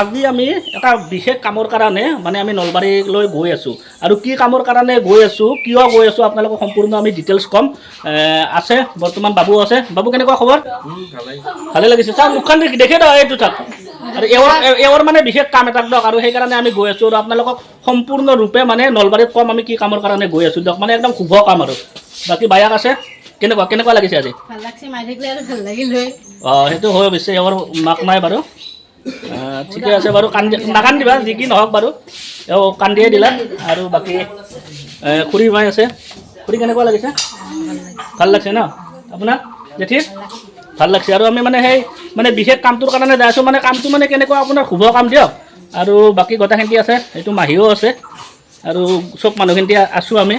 আজি আমি এটা বিশেষ কামৰ কাৰণে মানে আমি নলবাৰীলৈ গৈ আছোঁ। আৰু কি কামৰ কাৰণে গৈ আছোঁ কিয় গৈ আছোঁ আপোনালোকক সম্পূৰ্ণ আমি ডিটেইলছ ক'ম। আছে বৰ্তমান বাবু আছে। বাবু কেনেকুৱা খবৰ? ভালে লাগিছে। চাওক মুখখন দেখি দিয়ক এইটো চাওক। আৰু এওঁৰ এওঁৰ মানে বিশেষ কাম এটা দিয়ক। আৰু সেইকাৰণে আমি গৈ আছোঁ। আৰু আপোনালোকক সম্পূৰ্ণৰূপে মানে নলবাৰীত ক'ম আমি কি কামৰ কাৰণে গৈ আছোঁ। দিয়ক মানে একদম শুভ কাম আৰু। বাকী বায়াক আছে? কেনেকুৱা কেনেকুৱা লাগিছে আজি? অঁ সেইটো হৈ অৱশ্যে। এওঁৰ মাক নাই বাৰু। ঠিকে আছে বাৰু কান্দি নাকান্দিবা যি কি নহওক বাৰু এওঁ কান্দিয়ে দিলা আৰু বাকী খুৰী মাই আছে খুৰী কেনেকুৱা লাগিছে ভাল লাগছে ন আপোনাৰ জেঠি ভাল লাগছে আৰু আমি মানে সেই মানে বিশেষ কামটোৰ কাৰণে যাই আছোঁ মানে কামটো মানে কেনেকুৱা আপোনাৰ শুভ কাম দিয়ক আৰু বাকী গোটেইখিনি আছে এইটো মাহীও আছে আৰু চব মানুহখিনি আছোঁ আমি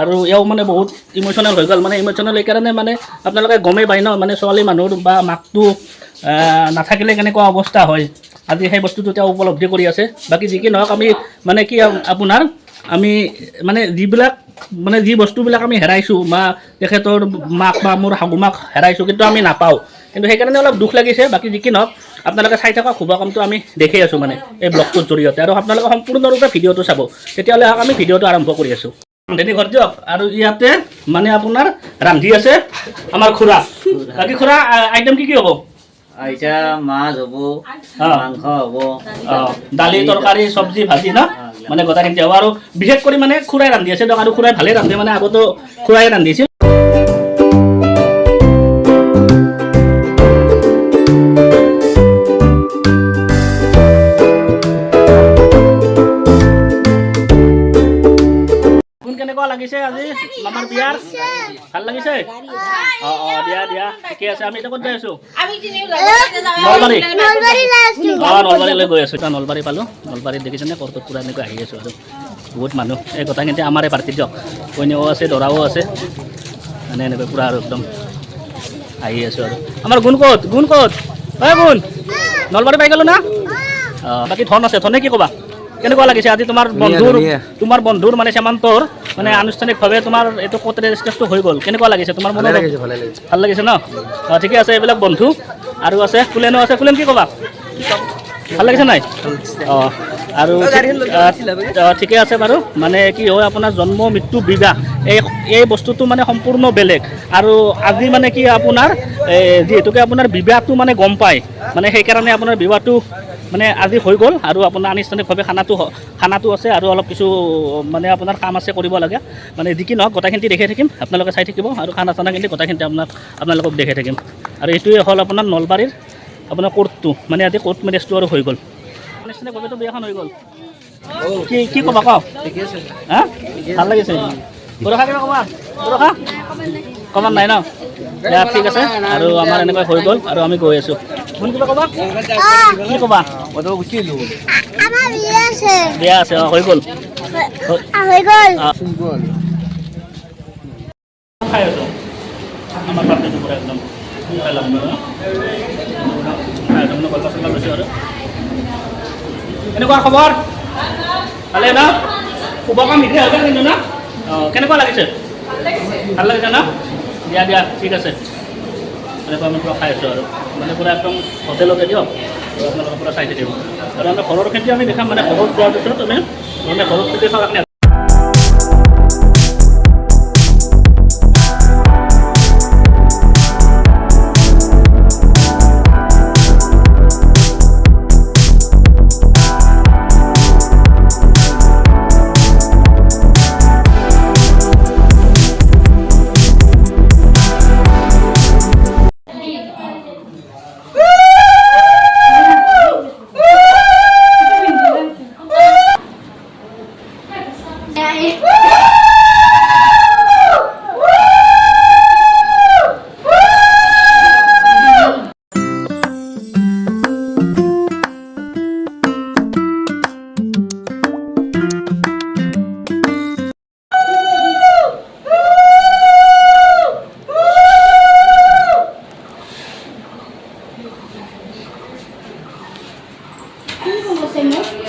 আৰু এওঁ মানে বহুত ইম'চনেল হৈ গ'ল মানে ইম'চনেল এইকাৰণে মানে আপোনালোকে গমেই পায় ন মানে ছোৱালী মানুহৰ বা মাকটো নাথাকিলে কেনেকুৱা অৱস্থা হয়? আজি সেই বস্তুটো তেওঁ উপলব্ধি কৰি আছে। বাকী যি কি নহওক, আমি মানে কি, আপোনাৰ, আমি মানে যিবিলাক মানে যি বস্তুবিলাক আমি হেৰাইছোঁ বা তেখেতৰ মাক বা মোৰ শাহু মাক হেৰাইছোঁ, কিন্তু আমি নাপাওঁ। কিন্তু সেইকাৰণে অলপ দুখ লাগিছে। বাকী যি কি নহওক, আপোনালোকে চাই থকা শুভ কামটো আমি দেখি আছোঁ মানে এই ব্লগটোৰ জৰিয়তে। আৰু আপোনালোকে সম্পূৰ্ণৰূপে ভিডিঅ'টো চাব। তেতিয়াহ'লে আহক, আমি ভিডিঅ'টো আৰম্ভ কৰি আছোঁ। ৰান্ধনি ঘৰ দিয়ক আৰু ইয়াতে মানে আপোনাৰ ৰান্ধি আছে আমাৰ খুৰা। বাকী খুৰা আইটেম কি কি হ'ব? এতিয়া মাছ হ'ব। মাংস হ'ব। দালি তৰকাৰী চব্জি ভাজি ন? মানে গোটেইখিনি হ'ব আৰু বিশেষ কৰি মানে খুৰাই ৰান্ধি আছে দিয়ক আৰু খুৰাই ভালেই ৰান্ধে। মানে আগতো খুৰাই ৰান্ধিছিল। কেনেকুৱা লাগিছে আজি? মামাৰ বিয়াৰ? ভালো লাগিছে? অঁ অঁ, দিয়া দিয়া। ঠিকে আছে, আমি এতিয়া ক'ত যাই আছোঁ? নলবাৰী। নলবাৰী অঁ, নলবাৰীলৈ গৈ আছোঁ। নলবাৰী পালোঁ। নলবাৰীত দেখিছেনে কৰ্টত পূৰা এনেকৈ আহি আছোঁ আৰু। বহুত মানুহ। এই গোটেইখিনি আমাৰে পাৰ্টি দিয়ক কইনাও আছে, দৰাও আছে। মানে এনেকৈ পূৰা আৰু একদম আহি আছোঁ আৰু। আমাৰ গুণ ক'ত? গুণ ক'ত? হয় গুণ। নলবাৰী পাই গ'লো না? অঁ, বাকী ধন আছে। ধনে কি ক'বা? কেনেকুৱা লাগিছে? আজি তোমাৰ বন্ধুৰ তোমাৰ বন্ধুৰ মানে সীমান্তৰ মানে আনুষ্ঠানিকভাৱে তোমাৰ এইটো ক'ত ৰেজিষ্টাৰটো হৈ গ'ল? কেনেকুৱা লাগিছে? তোমাৰ মনত ভালো লাগিছে। ন? অঁ ঠিকে আছে এইবিলাক বন্ধু। আৰু আছে কুলেনো আছে। কুলেন কি ক'বা? ভালো লাগিছে নাই? অঁ আৰু ঠিকে আছে বাৰু। মানে কি হয় আপোনাৰ জন্ম মৃত্যু বিবাহ এই এই বস্তুটো মানে সম্পূৰ্ণ বেলেগ। আৰু আজি মানে কি আপোনাৰ যিহেতুকে আপোনাৰ বিবাহটো মানে গম পায় মানে সেইকাৰণে আপোনাৰ বিবাহটো মানে আজি হৈ গ'ল আৰু আপোনাৰ আনুষ্ঠানিকভাৱে খানাটো খানাটো আছে আৰু অলপ কিছু মানে আপোনাৰ কাম আছে কৰিব লাগে। মানে যি কি নহওক গোটেইখিনি দেখি থাকিম। আপোনালোকে চাই থাকিব আৰু খানা চানাখিনি গোটেইখিনি আপোনাক আপোনালোকক দেখি থাকিম। আৰু এইটোৱে হ'ল আপোনাৰ নলবাৰীৰ আপোনাৰ কোৰ্টটো। মানে আজি কোৰ্ট মেৰেজটো আৰু হৈ গ'ল। আনুষ্ঠানিকভাৱেতো বিয়াখন হৈ গ'ল। কি কি ক'বা কওঁ? হা? ভালো লাগিছে কিবা কমান নাই ন? ঠিক আছে। আৰু আমাৰ এনেকৈ হৈ গ'ল আৰু আমি গৈ আছোঁ। কোন কিবা কি ক'বা আমাৰ বিয়ে আছে বিয়া হৈ গ'ল আমাৰ কেনেকুৱা খবৰ? ভালে ন? শুভ কাম বিধি হৈ কিন্তু ন? অঁ, কেনেকুৱা লাগিছে? ভালো লাগিছে ন? দিয়া দিয়া, ঠিক আছে। এনেকুৱা আমি পূৰা খাই আছোঁ আৰু। মানে পূৰা একদম হোটেলতে আৰু আপোনালোকে পূৰা চাই থাকিব। আৰু আমাৰ ঘৰৰ খেতি আমি দেখাম মানে ঘৰত যোৱাৰ পিছত আমি মানে ঘৰত খেতি চাওক আপুনি Como você não?